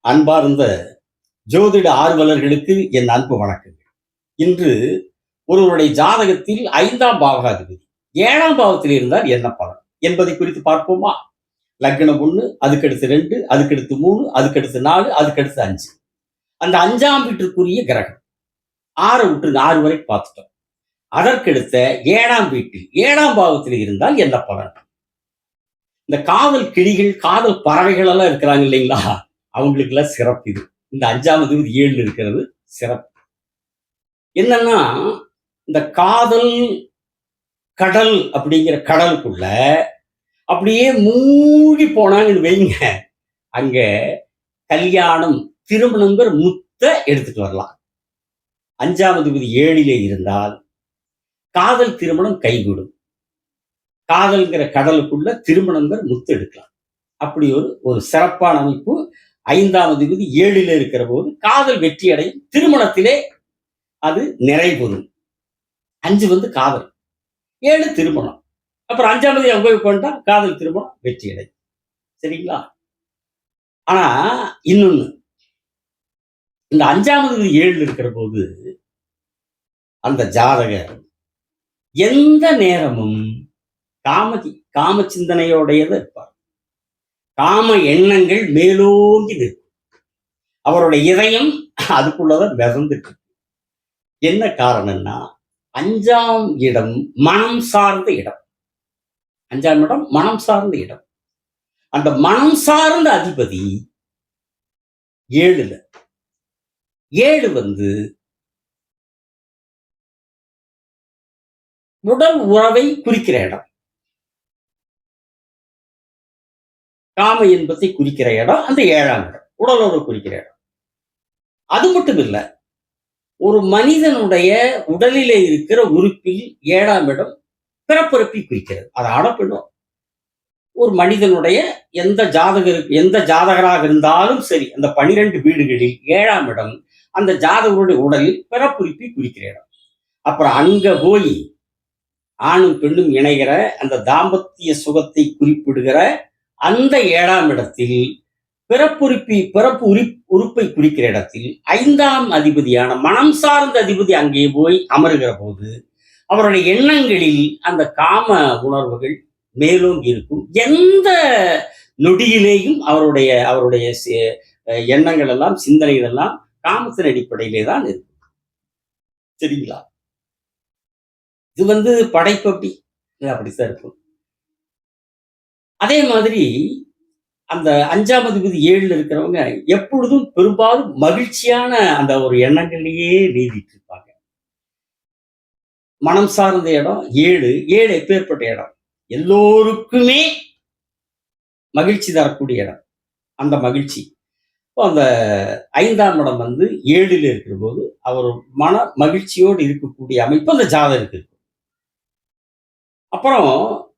அன்பார்ந்த ஜோதிட ஆர்வலர்களுக்கு என் அன்பு வணக்கங்கள். இன்று ஒருவருடைய ஜாதகத்தில் ஐந்தாம் பாவகாதிபதி. ஏழாம் பாவத்தில் இருந்தால் என்ன பலன்? என்பதை குறித்து பார்ப்போமா? லக்னம் ஒன்று அதுக்கடுத்து ரெண்டு அதுக்கடுத்து மூணு அதுக்கடுத்து நாலு அதுக்கடுத்து அஞ்சு. அந்த அஞ்சாம் வீட்டிற்குரிய கிரகம். ஆறு விட்டு ஆறு வரை பார்த்துட்டோம். அதற்கடுத்த ஏழாம் வீட்டில் ஏழாம் பாவத்தில் இருந்தால் என்ன பலன்? இந்த காதல் கிளிகள் காதல் பறவைகள் எல்லாம் இருக்கிறாங்க இல்லைங்களா? அவங்களுக்கு எல்லாம் சிறப்பு இது. இந்த அஞ்சாம் இது ஏழு இருக்கிறது சிறப்பு. என்னன்னா இந்த காதல் கடல் அப்படிங்கிற கடலுக்குள்ள அப்படியே மூழ்கி போனாங்கன்னு வைங்க. அங்க கல்யாணம் திருமணங்கிற முத்த எடுத்துட்டு வரலாம். அஞ்சாம் விதி ஏழிலே இருந்தால் காதல் திருமணம் கைகூடும். காதல்ங்கிற கடலுக்குள்ள திருமணங்கிற முத்து எடுக்கலாம். அப்படி ஒரு ஒரு சிறப்பான அமைப்பு ஐந்தாம் அதிபதி ஏழில் இருக்கிற போது காதல் வெற்றி அடையும் திருமணத்திலே அது நிறைபெறும் அஞ்சு வந்து காதல் ஏழு திருமணம். அப்புறம் அஞ்சாம் தேதி அங்க போய் கொண்டா காதல் திருமணம் வெற்றி அடையும் சரிங்களா? ஆனா இன்னொன்னு இந்த அஞ்சாம் தேதி ஏழுல இருக்கிற போது அந்த ஜாதகர் எந்த நேரமும் காமதி காம சிந்தனையோடையது இருப்பார். காம எண்ணங்கள் மேலோங்கி நிற்கும். அவருடைய இதயம் அதுக்குள்ளதான் மிதந்துட்டு என்ன காரணம்னா அஞ்சாம் இடம் மனம் சார்ந்த இடம். அஞ்சாம் இடம் மனம் சார்ந்த இடம். அந்த மனம் சார்ந்த அதிபதி ஏழுல. ஏழு வந்து உடல் உறவை குறிக்கிற இடம். காம இன்பத்தை குறிக்கிற இடம் அந்த ஏழாம் இடம். உடலோடு குறிக்கிற இடம். அது மட்டும் இல்ல ஒரு மனிதனுடைய உடலிலே இருக்கிற உறுப்பில் ஏழாம் இடம் பிறப்புறுப்பை குறிக்கிறது. அது ஆடப்படும் ஒரு மனிதனுடைய எந்த ஜாதகருக்கு எந்த ஜாதகராக இருந்தாலும் சரி அந்த பனிரெண்டு வீடுகளில் ஏழாம் இடம் அந்த ஜாதகருடைய உடலில் பிறப்புறுப்பை குறிக்கிற இடம். அப்புறம் அங்க போய் ஆணும் பெண்ணும் இணைகிற அந்த தாம்பத்திய சுகத்தை குறிப்பிடுகிற அந்த ஏழாம் இடத்தில் பிறப்புறுப்பி பிறப்பு உரி உறுப்பை குறிக்கிற இடத்தில் ஐந்தாம் அதிபதியான மனம் சார்ந்த அதிபதி அங்கே போய் அமருகிற போது அவருடைய எண்ணங்களில் அந்த காம உணர்வுகள் மேலும் இருக்கும். எந்த நொடியிலேயும் அவருடைய அவருடைய எண்ணங்கள் எல்லாம் சிந்தனைகள் எல்லாம் காமத்தின் அடிப்படையிலே தான் இருக்கும். சரிங்களா? இது வந்து படைப்பு அப்படி அப்படித்தான் இருக்கும். அதே மாதிரி அந்த அஞ்சாம் அதிபதி ஏழுல இருக்கிறவங்க எப்பொழுதும் பெரும்பாலும் மகிழ்ச்சியான அந்த ஒரு எண்ணங்கள்லயே நீதிட்டு இருப்பாங்க. மனம் சார்ந்த இடம் ஏழு. ஏழு எப்பேற்பட்ட இடம்? எல்லோருக்குமே மகிழ்ச்சி தரக்கூடிய இடம். அந்த மகிழ்ச்சி. இப்போ அந்த ஐந்தாம் இடம் வந்து ஏழில் இருக்கிற போது அவர் மன மகிழ்ச்சியோடு இருக்கக்கூடிய அமைப்பு அந்த ஜாதகத்துக்கு இருக்கும். அப்புறம்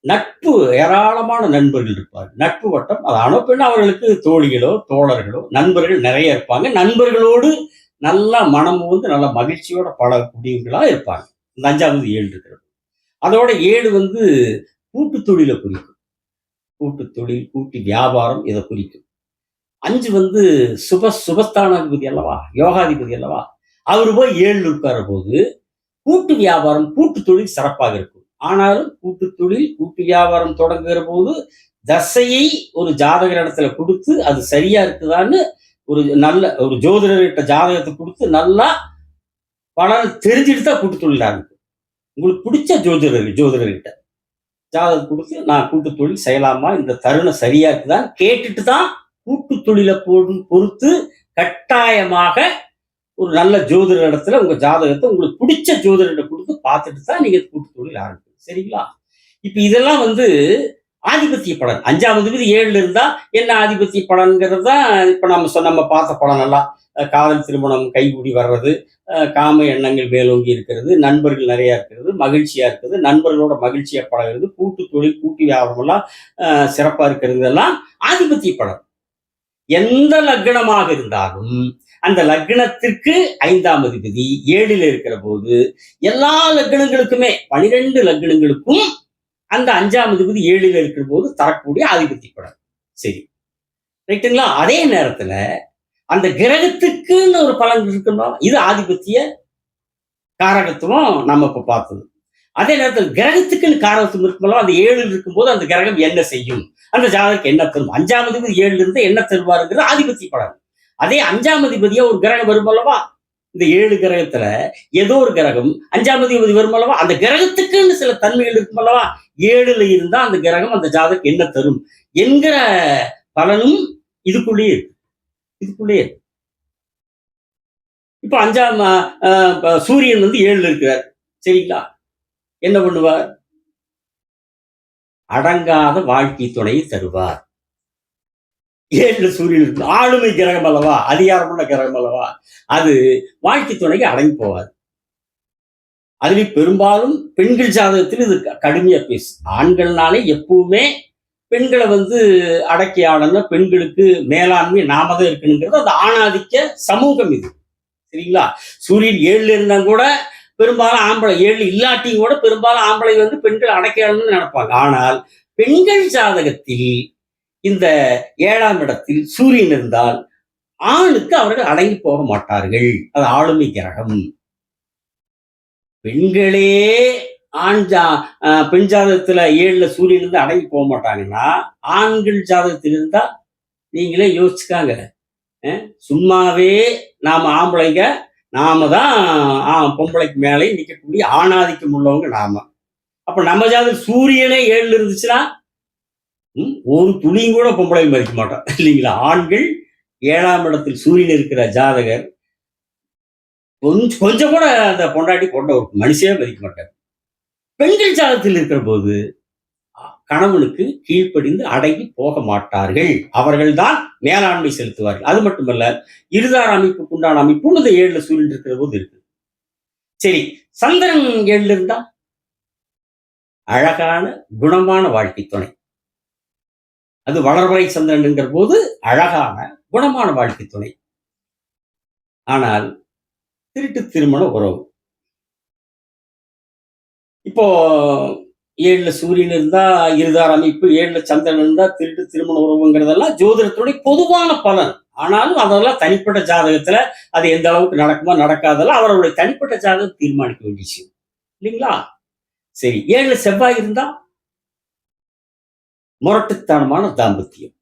நட்பு ஏராளமான நண்பர்கள் இருப்பார். நட்பு வட்டம் அது அனுப்பினா பெண் அவர்களுக்கு தோழிகளோ தோழர்களோ நண்பர்கள் நிறைய இருப்பாங்க. நண்பர்களோடு நல்லா மனம் வந்து நல்ல மகிழ்ச்சியோட பழகக்கூடியவங்களா இருப்பாங்க. இந்த அஞ்சாவது ஏழு இருக்கிறது. அதோட ஏழு வந்து கூட்டு தொழிலை குறிக்கும். கூட்டு தொழில் கூட்டு வியாபாரம் இதை குறிக்கும். அஞ்சு வந்து சுப சுபஸ்தானாதிபதி அல்லவா? யோகாதிபதி அல்லவா? அவர் போய் ஏழு உட்கார போது கூட்டு வியாபாரம் கூட்டு தொழில் சிறப்பாக இருக்கும். ஆனாலும் கூட்டு தொழில் கூட்டு வியாபாரம் தொடங்குகிற போது தசையை ஒரு ஜாதகர் இடத்துல கொடுத்து அது சரியா இருக்குதான்னு ஒரு நல்ல ஒரு ஜோதிடர்கிட்ட ஜாதகத்தை கொடுத்து நல்லா பலன் தெரிஞ்சுட்டு தான் கூட்டு தொழில் ஆரம்பிக்கும். உங்களுக்கு பிடிச்ச ஜோதிடர் ஜோதிடர்கிட்ட ஜாதகம் கொடுத்து நான் கூட்டு தொழில் செய்யலாமா? இந்த தருணம் சரியா இருக்குதான் கேட்டுட்டு தான் கூட்டு தொழிலை போடும் பொறுத்து கட்டாயமாக ஒரு நல்ல ஜோதிடர் இடத்துல உங்க ஜாதகத்தை உங்களுக்கு பிடிச்ச ஜோதிடர்கிட்ட கொடுத்து பார்த்துட்டு தான் நீங்க கூட்டு தொழில் ஆரம்பிக்கும் சரிங்களா? இப்ப இதெல்லாம் வந்து ஆதிபத்திய பலன். அஞ்சாவது விதி ஏழுல இருந்தா என்ன ஆதிபத்திய பலன்கிறது தான் இப்ப நம்ம சொன்ன நம்ம பார்த்த பலன் எல்லாம். காதல் திருமணம் கைகூடி வர்றது அஹ் காம எண்ணங்கள் மேலோங்கி இருக்கிறது நண்பர்கள் நிறைய இருக்கிறது மகிழ்ச்சியா இருக்கிறது நண்பர்களோட மகிழ்ச்சியா பழகிறது கூட்டு தொழில் கூட்டு வியாபாரம் எல்லாம் அஹ் சிறப்பா இருக்கிறது எல்லாம் ஆதிபத்திய பலன். எந்த லக்னமாக இருந்தாலும் அந்த லக்னத்திற்கு ஐந்தாம் அதிபதி ஏழில் இருக்கிற போது எல்லா லக்னங்களுக்குமே பனிரெண்டு லக்னங்களுக்கும் அந்த அஞ்சாம் அதிபதி ஏழில் இருக்கிற போது தரக்கூடிய ஆதிபத்திய படம். சரி. ரைட்டுங்களா? அதே நேரத்துல அந்த கிரகத்துக்குன்னு ஒரு பலன் இருக்கணும் இது ஆதிபத்திய காரகத்துவம் நம்ம இப்ப பார்த்தது. அதே நேரத்தில் கிரகத்துக்குன்னு காரகத்துவம் இருக்கும்போது அந்த ஏழு இருக்கும்போது அந்த கிரகம் என்ன செய்யும்? அந்த ஜாதகம் என்ன தரும்? அஞ்சாம் அதிபதி ஏழுல இருந்து என்ன தருவாருங்கிறது ஆதிபத்திய படம் அதே அஞ்சாம் அதிபதியா ஒரு கிரகம் வரும் அல்லவா? இந்த ஏழு கிரகத்துல ஏதோ ஒரு கிரகம் அஞ்சாம் அதிபதி வரும் அல்லவா? அந்த கிரகத்துக்குன்னு சில தன்மைகள் இருக்கும் அல்லவா? ஏழுல இருந்தா அந்த கிரகம் அந்த ஜாதகம் என்ன தரும் என்கிற பலனும் இதுக்குள்ளேயே இருக்கு. இதுக்குள்ளேயே இருக்கு. இப்ப அஞ்சாம் சூரியன் வந்து ஏழுல இருக்கிறார். சரிங்களா? என்ன பண்ணுவார்? அடங்காத வாழ்க்கை துணையை தருவார். ஏழு சூரியன் இருக்கு. ஆளுமை கிரகம் அல்லவா? அதிகாரமுள்ள கிரகம் அல்லவா? அது வாழ்க்கை துணைக்கு அடங்கி போவாது அதுவே பெரும்பாலும் பெண்கள் ஜாதகத்தில் இது க- கடுமையா பேசு. ஆண்கள்னாலே எப்பவுமே பெண்களை வந்து அடக்கி ஆடணும் பெண்களுக்கு மேலாண்மை நாம தான் இருக்கணுங்கிறது அந்த ஆணாதிக்க சமூகம் இது. சரிங்களா? சூரியன் ஏழுல இருந்தா கூட பெரும்பாலும் ஆம்பளை ஏழு இல்லாட்டியும் கூட பெரும்பாலும் ஆம்பளை வந்து பெண்கள் அடக்கி ஆடணும்னு நினைப்பாங்க. ஆனால் பெண்கள் ஜாதகத்தில் இந்த ஏழாம் இடத்தில் சூரியன் இருந்தால் ஆணுக்கு அவர்கள் அடங்கி போக மாட்டார்கள். அது ஆளுமை கிரகம். பெண்களே ஆண் ஜா பெண் ஜாதகத்துல ஏழுல சூரியன் இருந்து அடங்கி போக மாட்டாங்கன்னா ஆண்கள் ஜாதகத்தில் இருந்தா நீங்களே யோசிச்சுக்காங்க. அஹ் சும்மாவே நாம ஆம்பளைங்க நாம தான் பொம்பளைக்கு மேலே நிற்கக்கூடிய ஆணாதிக்கம் உள்ளவங்க நாம. அப்ப நம்ம ஜாதகம் சூரியனே ஏழுல இருந்துச்சுன்னா ஒரு துளியும் கூட பொம்பளை மதிக்க மாட்டான் இல்லைங்களா? ஆண்கள் ஏழாம் இடத்தில் சூரியன் இருக்கிற ஜாதகர் கொஞ்சம் கொஞ்சம் கூட அந்த பொண்டாட்டி கொண்ட ஒரு மனுஷனே மதிக்க மாட்டார். பெண்கள் ஜாதகத்தில் இருக்கிற போது கணவனுக்கு கீழ்ப்படிந்து அடங்கி போக மாட்டார்கள். அவர்கள் தான் மேலாண்மை செலுத்துவார்கள். அது மட்டுமல்ல இருதார அமைப்புக்கு உண்டான அமைப்பு இந்த ஏழுல சூரியன் இருக்கிற போது இருக்கு. சரி சந்திரன் ஏழுல இருந்தா? அழகான குணமான வாழ்க்கை துணை. அது வளர்வரை சந்திரன் என்கிற போது அழகான குணமான வாழ்க்கை துணை. ஆனால் திருட்டு திருமண உறவு. இப்போ ஏழுல சூரியன் இருந்தா இருதார் அமைப்பு ஏழுல சந்திரன் இருந்தா திருட்டு திருமண உறவுங்கிறதெல்லாம் ஜோதிடத்துடைய பொதுவான பலன். ஆனாலும் அதெல்லாம் தனிப்பட்ட ஜாதகத்துல அது எந்த அளவுக்கு நடக்குமா நடக்காதெல்லாம் அவருடைய தனிப்பட்ட ஜாதகம் தீர்மானிக்க வேண்டிய இல்லைங்களா? சரி ஏழுல செவ்வாய் இருந்தா முரட்டுத்தனமான தாம்பத்தியம்.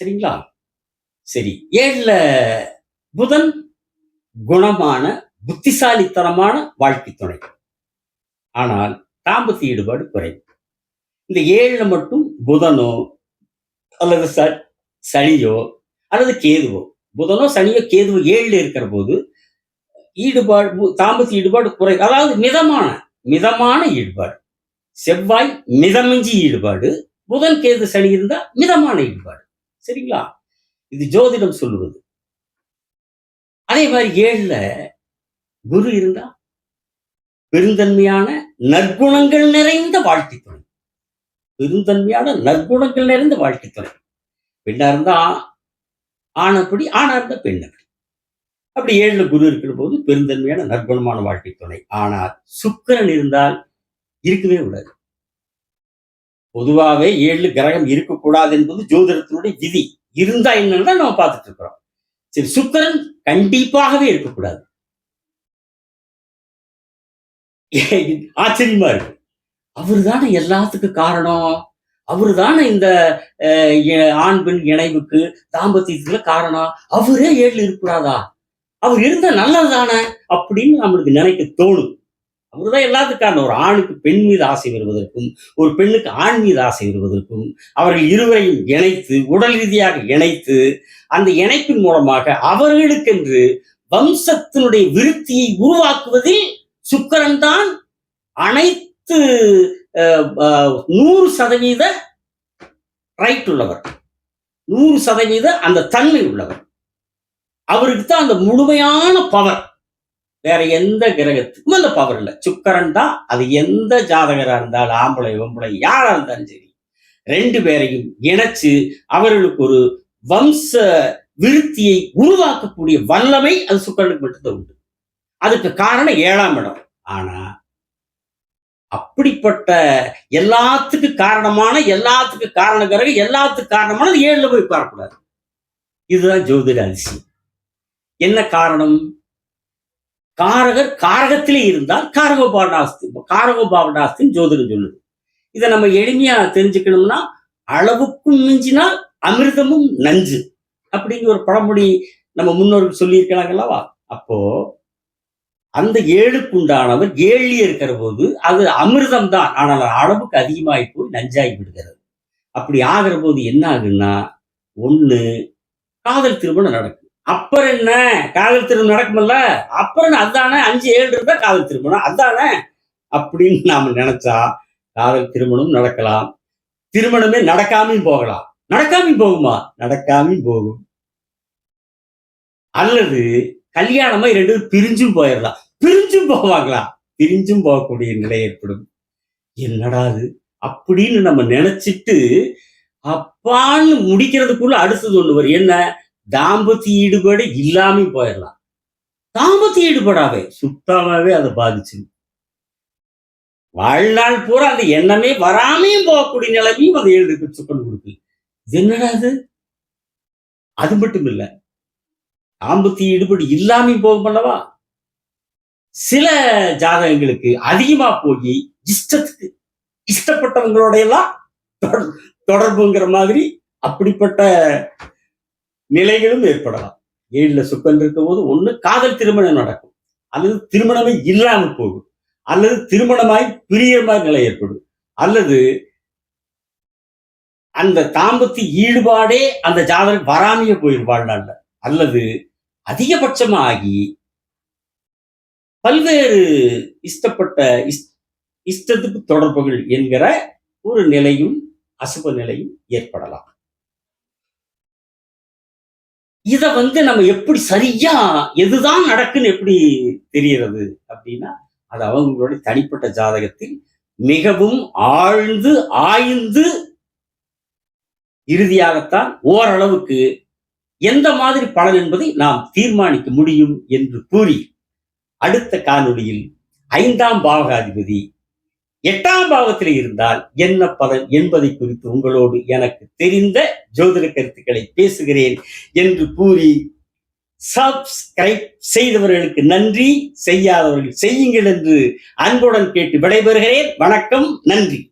சரிங்களா? சரி ஏழில் புதன் குணமான புத்திசாலித்தனமான வாழ்க்கை துணை. ஆனால் தாம்பத்திய ஈடுபாடு குறைவு. இந்த ஏழில் மட்டும் புதனோ அல்லது ச- சனியோ அல்லது கேதுவோ புதனோ சனியோ கேதுவோ ஏழில் இருக்கிற போது ஈடுபாடு தாம்பத்திய ஈடுபாடு குறை அதாவது மிதமான மிதமான ஈடுபாடு. செவ்வாய் மிதமிஞ்சி ஈடுபாடு புதன் கேது சனி இருந்தா மிதமான ஈடுபாடு. சரிங்களா? இது ஜோதிடம் சொல்லுவது. அதே மாதிரி ஏழுல குரு இருந்தா பெருந்தன்மையான நற்குணங்கள் நிறைந்த வாழ்க்கை துணை. பெருந்தன்மையான நற்குணங்கள் நிறைந்த வாழ்க்கை துணை. பெண்ணா இருந்தா ஆணப்படி ஆணா இருந்தா பெண்ணப்படி. அப்படி ஏழுல குரு இருக்கிற போது பெருந்தன்மையான நற்குணமான வாழ்க்கை துணை. ஆனால் சுக்கிரன் இருந்தால் இருக்கவே கூடாது. பொதுவாகவே ஏழு கிரகம் இருக்கக்கூடாது என்பது ஜோதிடத்தினுடைய விதி. இருந்தா என்னன்னு தான் நம்ம பார்த்துட்டு இருக்கிறோம். சரி சுக்கிரன் கண்டிப்பாகவே இருக்கக்கூடாது. ஆச்சரியமா இருக்கு. அவர் தானே எல்லாத்துக்கும் காரணம்? அவர் தானே இந்த அஹ், ஆண் பெண் இணைவுக்கு தாம்பத்தியத்துல காரணம்? அவரே ஏழு இருக்கக்கூடாதா? அவர் இருந்தா நல்லது தானே அப்படின்னு நம்மளுக்கு நினைக்க தோணும். அவர்தான் எல்லாத்துக்கும் எல்லாத்துக்கான ஒரு ஆணுக்கு பெண் மீது ஆசை வருவதற்கும் ஒரு பெண்ணுக்கு ஆண் மீது ஆசை வருவதற்கும் அவர்கள் இருவரையும் இணைத்து உடல் ரீதியாக இணைத்து அந்த இணைப்பின் மூலமாக அவர்களுக்கென்று வம்சத்தினுடைய விருத்தியை உருவாக்குவதில் சுக்கரன் தான் அனைத்து நூறு சதவீத ரைட் உள்ளவர். நூறு சதவீத அந்த தன்மை உள்ளவர். அவருக்கு தான் அந்த முழுமையான பவர் வேற எந்த கிரகத்துக்கும் அந்த பவர் இல்லை. சுக்கரன் தான் அது எந்த ஜாதகரா இருந்தாலும் ஆம்பளை பொம்பளை யாரா இருந்தாலும் சரி ரெண்டு பேரையும் இணைச்சு அவர்களுக்கு ஒரு வம்ச விருத்தியை உருவாக்கக்கூடிய வல்லமை அது சுக்கரனுக்கு மட்டும்தான் உண்டு. அதுக்கு காரணம் ஏழாம் இடம். ஆனா அப்படிப்பட்ட எல்லாத்துக்கும் காரணமான எல்லாத்துக்கும் காரண கிரகம் எல்லாத்துக்கும் காரணமானது ஏழுல போய் பார்க்கக்கூடாது இதுதான் ஜோதிட அதிசயம். என்ன காரணம்? காரகர் காரகத்திலே இருந்தால் காரகோபாவனாஸ்தி காரகோபாவனாஸ்தின்னு ஜோதிடம் சொல்லுது. இதை நம்ம எளிமையா தெரிஞ்சுக்கணும்னா அளவுக்கும் மிஞ்சினால் அமிர்தமும் நஞ்சு. அப்படிங்கிற ஒரு பழமொழி நம்ம முன்னோர்கள் சொல்லியிருக்கிறாங்க அல்லவா? அப்போ அந்த ஏழுக்குண்டானவர் ஏழி இருக்கிற போது அது அமிர்தம் தான் ஆனால் அளவுக்கு அதிகமாகி போய் நஞ்சாகி விடுகிறது. அப்படி ஆகிற போது என்ன ஆகுன்னா ஒன்று காதல் திருமணம் நடக்கும். அப்புறம் என்ன? காதல் திருமணம் நடக்குமல்ல? அப்புறம் அதானே அஞ்சு ஏழு இருந்தா காதல் திருமணம். அதானே அப்படின்னு நாம நினைச்சா காதல் திருமணம் நடக்கலாம். திருமணமே நடக்காமையும் போகலாம். நடக்காமையும் போகுமா? நடக்காமையும் போகும். அல்லது கல்யாணமா ரெண்டு பேரும் பிரிஞ்சும் போயிடலாம் பிரிஞ்சும் போவாங்களா? பிரிஞ்சும் போகக்கூடிய நிலை ஏற்படும். என்னடா அது அப்படின்னு நம்ம நினைச்சிட்டு அப்பான்னு முடிக்கிறதுக்குள்ள அடுத்தது ஒண்ணு வரும். என்ன? தாம்பத்திய ஈடுபாடு இல்லாம போயிடலாம். தாம்பத்திய ஈடுபாடாவே சுத்தமாவே அதை பாதிச்சிடும் வாழ்நாள் பூரா அந்த எண்ணமே வராமையும் போகக்கூடிய நிலைமையும் அதை எழுதுக்கு சுக்கன் கொடுக்கு இது என்னடா அது? அது மட்டும் இல்ல. தாம்பத்திய ஈடுபாடு இல்லாம போகும் அல்லவா? சில ஜாதகங்களுக்கு அதிகமா போய் இஷ்டத்துக்கு இஷ்டப்பட்டவங்களோட எல்லாம் தொடர்- தொடர்புங்கிற மாதிரி அப்படிப்பட்ட நிலைகளும் ஏற்படலாம். ஏழுல சுக்கன் இருக்கும் போது ஒண்ணு காதல் திருமணம் நடக்கும். அல்லது திருமணமே இல்லாமல் போகும். அல்லது திருமணமாய் பிரியமாய் நிலை ஏற்படும். அல்லது அந்த தாம்பத்தி ஈடுபாடே அந்த ஜாதகம் வராமையே போயிடும் வாழ்நாள்ல. அல்லது அதிகபட்சமாகி பல்வேறு இஷ்டப்பட்ட இஸ்- இஷ்டத்துக்கு தொடர்புகள் என்கிற ஒரு நிலையும் அசுப நிலையும் ஏற்படலாம். இதை வந்து நம்ம எப்படி சரியா எதுதான் நடக்குன்னு எப்படி தெரியறது அப்படின்னா அது அவங்களுடைய தனிப்பட்ட ஜாதகத்தில் மிகவும் ஆழ்ந்து ஆய்ந்து இறுதியாகத்தான் ஓரளவுக்கு எந்த மாதிரி பலன் என்பதை நாம் தீர்மானிக்க முடியும் என்று கூறி அடுத்த காணொளியில் ஐந்தாம் பாவகாதிபதி எட்டாம் பாவத்தில் இருந்தால் என்ன பலன் என்பதை குறித்து உங்களோடு எனக்கு தெரிந்த ஜோதிட கருத்துக்களை பேசுகிறேன் என்று கூறி சப்ஸ்கிரைப் செய்தவர்களுக்கு நன்றி. செய்யாதவர்கள் செய்யுங்கள் என்று அன்புடன் கேட்டு விடைபெறுகிறேன். வணக்கம். நன்றி.